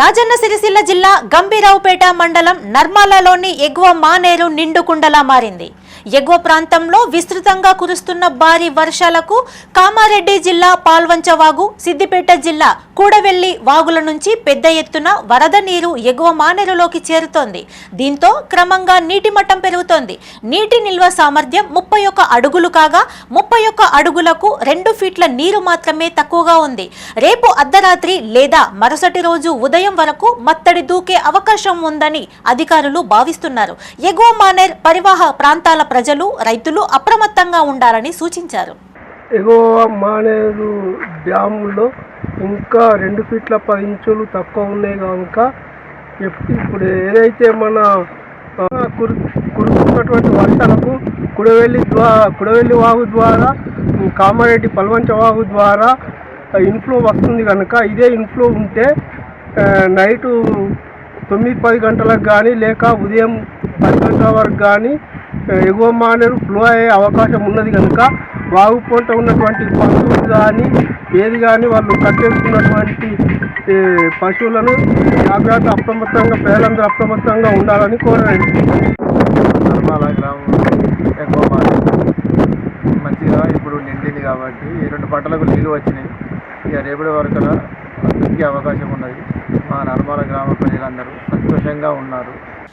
రాజన్న సిరిసిల్ల జిల్లా గంభీరావుపేట మండలం నర్మాలలోని ఎగువ మానేరు నిండుకుండలా మారింది. ఎగువ ప్రాంతంలో విస్తృతంగా కురుస్తున్న భారీ వర్షాలకు కామారెడ్డి జిల్లా పాల్వంచ వాగు సిద్దిపేట జిల్లా కూడవెల్లి వాగుల నుంచి పెద్ద ఎత్తున వరద నీరు ఎగువ మానేరులోకి చేరుతోంది. దీంతో క్రమంగా నీటి మట్టం పెరుగుతోంది. నీటి నిల్వ సామర్థ్యం ముప్పై ఒక్క అడుగులు కాగా ముప్పై ఒక్క అడుగులకు రెండు ఫీట్ల నీరు మాత్రమే తక్కువగా ఉంది. రేపు అర్ధరాత్రి లేదా మరుసటి రోజు ఉదయం వరకు మత్తడి దూకే అవకాశం ఉందని అధికారులు భావిస్తున్నారు. ఎగువ మానేర్ పరివాహ ప్రాంతాల ప్రజలు రైతులు అప్రమత్తంగా ఉండాలని సూచించారు. ఎగువ మానేరు డ్యాములో ఇంకా రెండు ఫీట్ల పది ఇంచులు తక్కువ ఉన్నాయి కనుక ఇప్పుడు ఏదైతే మన కురు కురుస్తున్నటువంటి వర్షాలకు కుడవెల్లి ద్వారా కుడవెల్లి వాగు ద్వారా కామారెడ్డి పల్వంచ వాగు ద్వారా ఇన్ఫ్లో వస్తుంది కనుక ఇదే ఇన్ఫ్లో ఉంటే నైటు తొమ్మిది పది గంటలకు కానీ లేక ఉదయం పది గంటల వరకు కానీ ఎగువ మానేరు ఫ్లో అయ్యే అవకాశం ఉన్నది కనుక వాగు పొంట ఉన్నటువంటి పశువులు కానీ ఏది కానీ వాళ్ళు కట్టేసుకున్నటువంటి పశువులను జాగ్రత్త అప్రమత్తంగా ప్రజలందరూ అప్రమత్తంగా ఉండాలని కోరండి ఎగువ గ్రామం మంచిగా ఇప్పుడు నిండింది కాబట్టి ఈ రెండు పంటలకు నీళ్ళు వచ్చినాయి. ఇక రేపటి వరకు దొరికే అవకాశం ఉన్నది. మా నర్మల గ్రామ ప్రజలందరూ సంతోషంగా ఉన్నారు.